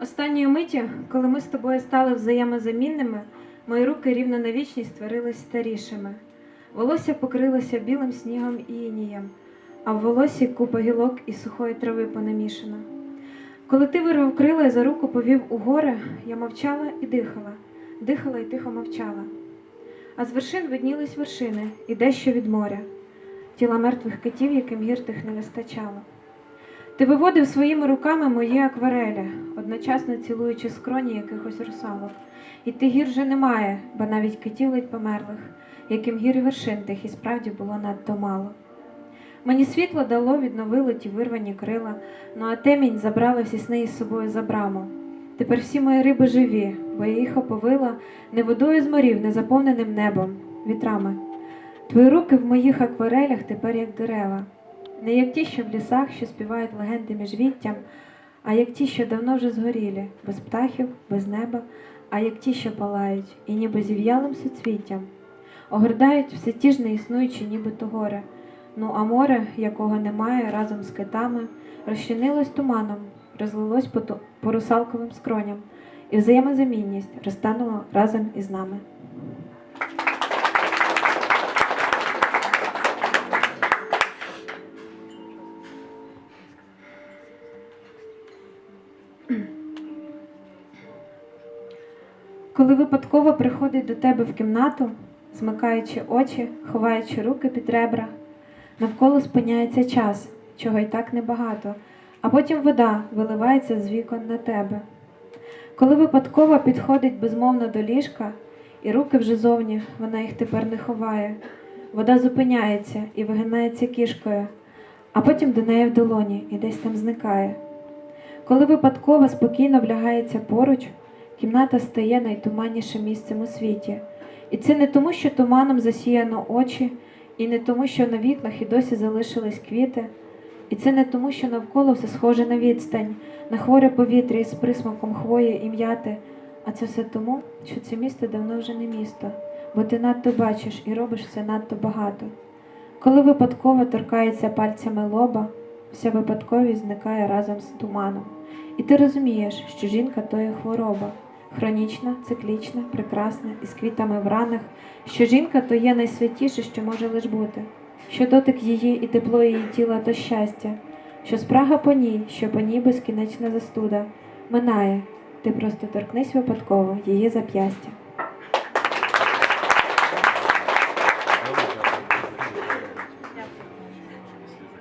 Останньої миті, коли ми з тобою стали взаємозамінними, мої руки рівно на вічність створились старішими. Волосся покрилося білим снігом і інієм, а в волосі купа гілок і сухої трави понамішана. Коли ти вирвав крила і за руку повів у гори, я мовчала і дихала, дихала і тихо мовчала. А з вершин виднілись вершини і дещо від моря, тіла мертвих китів, яким гір тих не вистачало. Ти виводив своїми руками мої акварелі, одночасно цілуючи скроні якихось русалок. І ти гір же немає, бо навіть китів ледь померлих, яким гір і вершин тих і справді було надто мало. Мені світло дало, відновило ті вирвані крила, ну а темінь забрала всі сни із собою за браму. Тепер всі мої риби живі, бо я їх оповила не водою з морів, не заповненим небом, вітрами. Твої руки в моїх акварелях тепер як дерева, не як ті, що в лісах, що співають легенди між віттям, а як ті, що давно вже згорілі, без птахів, без неба, а як ті, що палають, і ніби зів'ялим суцвіттям, огордають все ті ж неіснуючі, нібито горе. Ну, а море, якого немає, разом з китами, розчинилось туманом, розлилось по, по русалковим скроням, і взаємозамінність розтанула разом із нами. Коли випадково приходить до тебе в кімнату, змикаючи очі, ховаючи руки під ребра, навколо спиняється час, чого й так небагато, а потім вода виливається з вікон на тебе. Коли випадково підходить безмовно до ліжка, і руки вже зовні, вона їх тепер не ховає. Вода зупиняється і вигинається кішкою, а потім до неї в долоні і десь там зникає. Коли випадково спокійно влягається поруч, кімната стає найтуманнішим місцем у світі. І це не тому, що туманом засіяно очі, і не тому, що на вікнах і досі залишились квіти, і це не тому, що навколо все схоже на відстань, на хворе повітря із присмаком хвої і м'яти, а це все тому, що це місто давно вже не місто, бо ти надто бачиш і робиш все надто багато. Коли випадково торкається пальцями лоба, вся випадковість зникає разом з туманом. І ти розумієш, що жінка то є хвороба, хронічна, циклічна, прекрасна, із квітами в ранах, що жінка то є найсвятіше, що може лиш бути, що дотик її і тепло її тіла то щастя, що спрага по ній, що по ній безкінечна застуда, минає, ти просто торкнись випадково її зап'ястя.